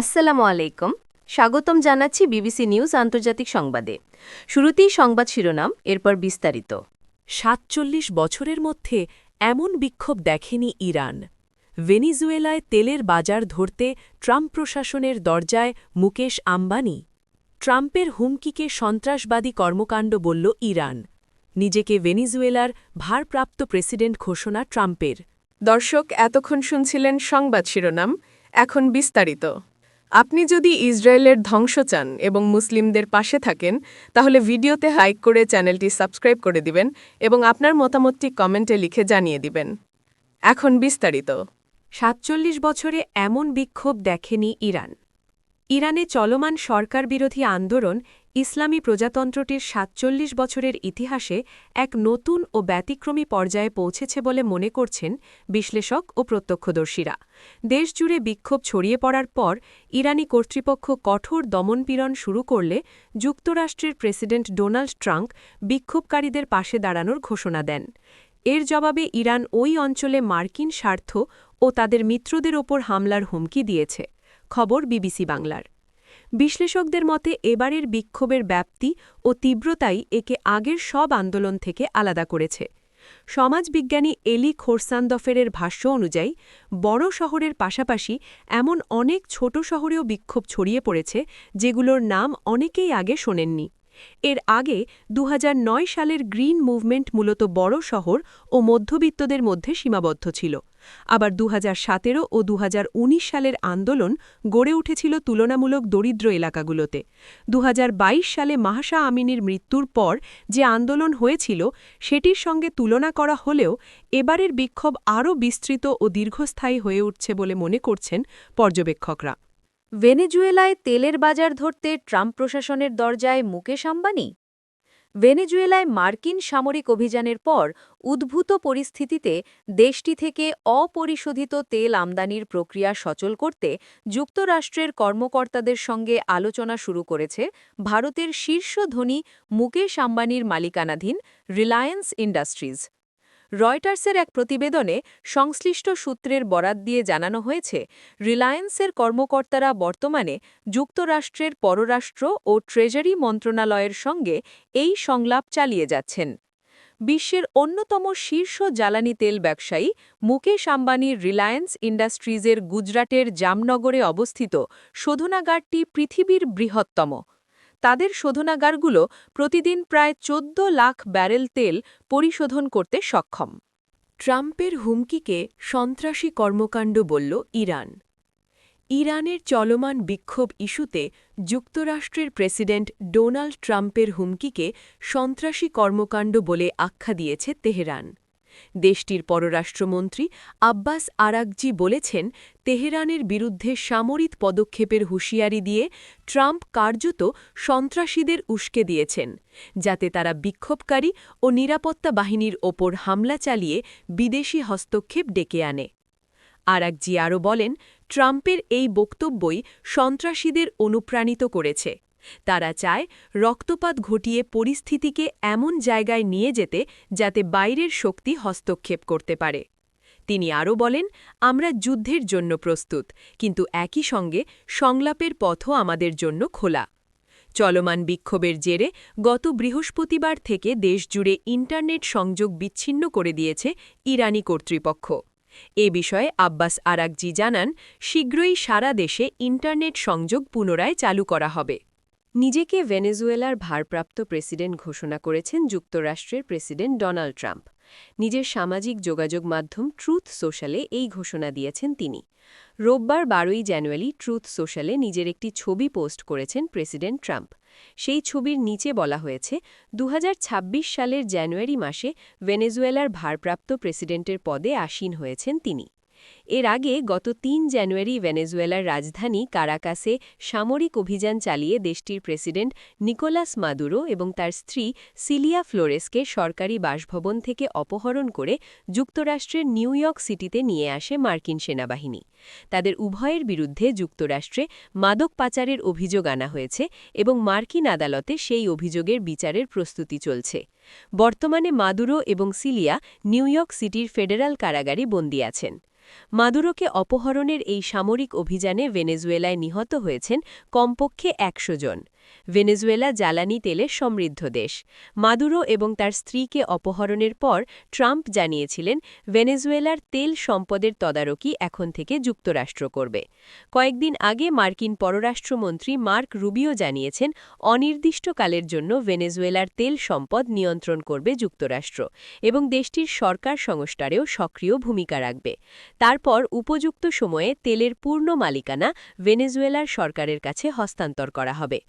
আসসালামু আলাইকুম। স্বাগতম জানাচ্ছি বিবিসি নিউজ আন্তর্জাতিক সংবাদে। শুরুতেই সংবাদ শিরোনাম, এরপর বিস্তারিত। সাতচল্লিশ বছরের মধ্যে এমন বিক্ষোভ দেখেনি ইরান। ভেনিজুয়েলায় তেলের বাজার ধরতে ট্রাম্প প্রশাসনের দরজায় মুকেশ আম্বানি। ট্রাম্পের হুমকিকে সন্ত্রাসবাদী কর্মকাণ্ড বলল ইরান। নিজেকে ভেনিজুয়েলার ভারপ্রাপ্ত প্রেসিডেন্ট ঘোষণা ট্রাম্পের। দর্শক, এতক্ষণ শুনছিলেন সংবাদ শিরোনাম, এখন বিস্তারিত। আপনি যদি ইসরায়েলের ধ্বংস চান এবং মুসলিমদের পাশে থাকেন, তাহলে ভিডিওতে হাইক করে চ্যানেলটি সাবস্ক্রাইব করে দিবেন এবং আপনার মতামতটি কমেন্টে লিখে জানিয়ে দিবেন। এখন বিস্তারিত। সাতচল্লিশ বছরে এমন বিক্ষোভ দেখেনি ইরান। ইরানে চলমান সরকার বিরোধী আন্দোলন ইসলামী প্রজাতন্ত্রটির সাতচল্লিশ বছরের ইতিহাসে এক নতুন ও ব্যতিক্রমী পর্যায়ে পৌঁছেছে বলে মনে করছেন বিশ্লেষক ও প্রত্যক্ষদর্শীরা। দেশজুড়ে বিক্ষোভ ছড়িয়ে পড়ার পর ইরানি কর্তৃপক্ষ কঠোর দমনপীড়ন শুরু করলে যুক্তরাষ্ট্রের প্রেসিডেন্ট ডোনাল্ড ট্রাম্প বিক্ষোভকারীদের পাশে দাঁড়ানোর ঘোষণা দেন। এর জবাবে ইরান ওই অঞ্চলে মার্কিন স্বার্থ ও তাদের মিত্রদের ওপর হামলার হুমকি দিয়েছে। খবর বিবিসি বাংলার। বিশ্লেষকদের মতে এবারের বিক্ষোভের ব্যাপ্তি ও তীব্রতাই একে আগের সব আন্দোলন থেকে আলাদা করেছে। সমাজবিজ্ঞানী এলি খোরসান্দফেরের ভাষ্য অনুযায়ী, বড় শহরের পাশাপাশি এমন অনেক ছোট শহরেও বিক্ষোভ ছড়িয়ে পড়েছে, যেগুলোর নাম অনেকেই আগে শোনেননি। এর আগে দুহাজার নয় সালের গ্রিন মুভমেন্ট মূলত বড় শহর ও মধ্যবিত্তদের মধ্যে সীমাবদ্ধ ছিল। আবার দুহাজার সতেরো ও দুহাজার উনিশ সালের আন্দোলন গড়ে উঠেছিল তুলনামূলক দরিদ্র এলাকাগুলোতে। দুহাজার বাইশ সালে মাহাশা আমিনীর মৃত্যুর পর যে আন্দোলন হয়েছিল, সেটির সঙ্গে তুলনা করা হলেও এবারের বিক্ষোভ আরও বিস্তৃত ও দীর্ঘস্থায়ী হয়ে উঠছে বলে মনে করছেন পর্যবেক্ষকরা। ভেনেজুয়েলায় তেলের বাজার ধরতে ট্রাম্প প্রশাসনের দরজায় মুকেশ আম্বানি? ভেনেজুয়েলায় মার্কিন সামরিক অভিযানের পর উদ্ভূত পরিস্থিতিতে দেশটি থেকে অপরিশোধিত তেল আমদানির প্রক্রিয়া সচল করতে যুক্তরাষ্ট্রের কর্মকর্তাদের সঙ্গে আলোচনা শুরু করেছে ভারতের শীর্ষ ধনী মুকেশ আম্বানির মালিকানাধীন রিলায়েন্স ইন্ডাস্ট্রিজ। রয়টার্সের এক প্রতিবেদনে সংশ্লিষ্ট সূত্রের বরাত দিয়ে জানানো হয়েছে, রিলায়েন্সের কর্মকর্তারা বর্তমানে যুক্তরাষ্ট্রের পররাষ্ট্র ও ট্রেজারি মন্ত্রণালয়ের সঙ্গে এই সংলাপ চালিয়ে যাচ্ছেন। বিশ্বের অন্যতম শীর্ষ জ্বালানি তেল ব্যবসায়ী মুকেশ আম্বানির রিলায়েন্স ইন্ডাস্ট্রিজের গুজরাটের জামনগরে অবস্থিত শোধনাগারটি পৃথিবীর বৃহত্তম। তাদের শোধনাগারগুলো প্রতিদিন প্রায় চোদ্দ লাখ ব্যারেল তেল পরিশোধন করতে সক্ষম। ট্রাম্পের হুমকিকে সন্ত্রাসী কর্মকাণ্ড বলল ইরান। ইরানের চলমান বিক্ষোভ ইস্যুতে যুক্তরাষ্ট্রের প্রেসিডেন্ট ডোনাল্ড ট্রাম্পের হুমকিকে সন্ত্রাসী কর্মকাণ্ড বলে আখ্যা দিয়েছে তেহরান। দেশটির পররাষ্ট্রমন্ত্রী আব্বাস আরাকজি বলেছেন, তেহরানের বিরুদ্ধে সামরিক পদক্ষেপের হুঁশিয়ারি দিয়ে ট্রাম্প কার্যত সন্ত্রাসীদের উস্কে দিয়েছেন, যাতে তারা বিক্ষোভকারী ও নিরাপত্তা বাহিনীর ওপর হামলা চালিয়ে বিদেশি হস্তক্ষেপ ডেকে আনে। আরাকজি আরও বলেন, ট্রাম্পের এই বক্তব্যই সন্ত্রাসীদের অনুপ্রাণিত করেছে। তারা চায় রক্তপাত ঘটিয়ে পরিস্থিতিকে এমন জায়গায় নিয়ে যেতে যাতে বাইরের শক্তি হস্তক্ষেপ করতে পারে। তিনি আরও বলেন, আমরা যুদ্ধের জন্য প্রস্তুত, কিন্তু একই সঙ্গে সংলাপের পথও আমাদের জন্য খোলা। চলমান বিক্ষোভের জেরে গত বৃহস্পতিবার থেকে দেশজুড়ে ইন্টারনেট সংযোগ বিচ্ছিন্ন করে দিয়েছে ইরানি কর্তৃপক্ষ। এ বিষয়ে আব্বাস আরাকজি জানান, শীঘ্রই সারা দেশে ইন্টারনেট সংযোগ পুনরায় চালু করা হবে। নিজেকে ভেনেজুয়েলার ভারপ্রাপ্ত প্রেসিডেন্ট ঘোষণা করেছেন যুক্তরাষ্ট্রের প্রেসিডেন্ট ডোনাল্ড ট্রাম্প। নিজের সামাজিক যোগাযোগ মাধ্যম ট্রুথ সোশ্যালে এই ঘোষণা দিয়েছেন তিনি। রোববার বারোই জানুয়ারি ট্রুথ সোশ্যালে নিজের একটি ছবি পোস্ট করেছেন প্রেসিডেন্ট ট্রাম্প। সেই ছবির নিচে বলা হয়েছে দু হাজার ছাব্বিশ সালের জানুয়ারি মাসে ভেনেজুয়েলার ভারপ্রাপ্ত প্রেসিডেন্টের পদে আসীন হয়েছেন তিনি। এর আগে গত তিন জানুয়ারি ভেনেজুয়েলার রাজধানী কারাকাসে সামরিক অভিযান চালিয়ে দেশটির প্রেসিডেন্ট নিকোলাস মাদুরো এবং তার স্ত্রী সিলিয়া ফ্লোরেসকে সরকারি বাসভবন থেকে অপহরণ করে যুক্তরাষ্ট্রের নিউ ইয়র্ক সিটিতে নিয়ে আসে মার্কিন সেনাবাহিনী। তাদের উভয়ের বিরুদ্ধে যুক্তরাষ্ট্রে মাদক পাচারের অভিযোগ আনা হয়েছে এবং মার্কিন আদালতে সেই অভিযোগের বিচারের প্রস্তুতি চলছে। বর্তমানে মাদুরো এবং সিলিয়া নিউ ইয়র্ক সিটির ফেডারাল কারাগারে বন্দী আছেন। মাদুরোকে অপহরণের এই সামরিক অভিযানে ভেনেজুয়েলায় নিহত হয়েছেন কমপক্ষে একশো জন। ভেনেজুয়েলা জ্বালানি তেলে সমৃদ্ধ দেশ। মাদুরো এবং তার স্ত্রীকে অপহরণের পর ট্রাম্প জানিয়েছিলেন, ভেনেজুয়েলার তেল সম্পদের তদারকি এখন থেকে যুক্তরাষ্ট্র করবে। কয়েকদিন আগে মার্কিন পররাষ্ট্রমন্ত্রী মার্ক রুবিও জানিয়েছেন, অনির্দিষ্টকালের জন্য ভেনেজুয়েলার তেল সম্পদ নিয়ন্ত্রণ করবে যুক্তরাষ্ট্র এবং দেশটির সরকার সংস্কারেও সক্রিয় ভূমিকা রাখবে। তারপর উপযুক্ত সময়ে তেলের পূর্ণ মালিকানা ভেনেজুয়েলার সরকারের কাছে হস্তান্তর করা হবে।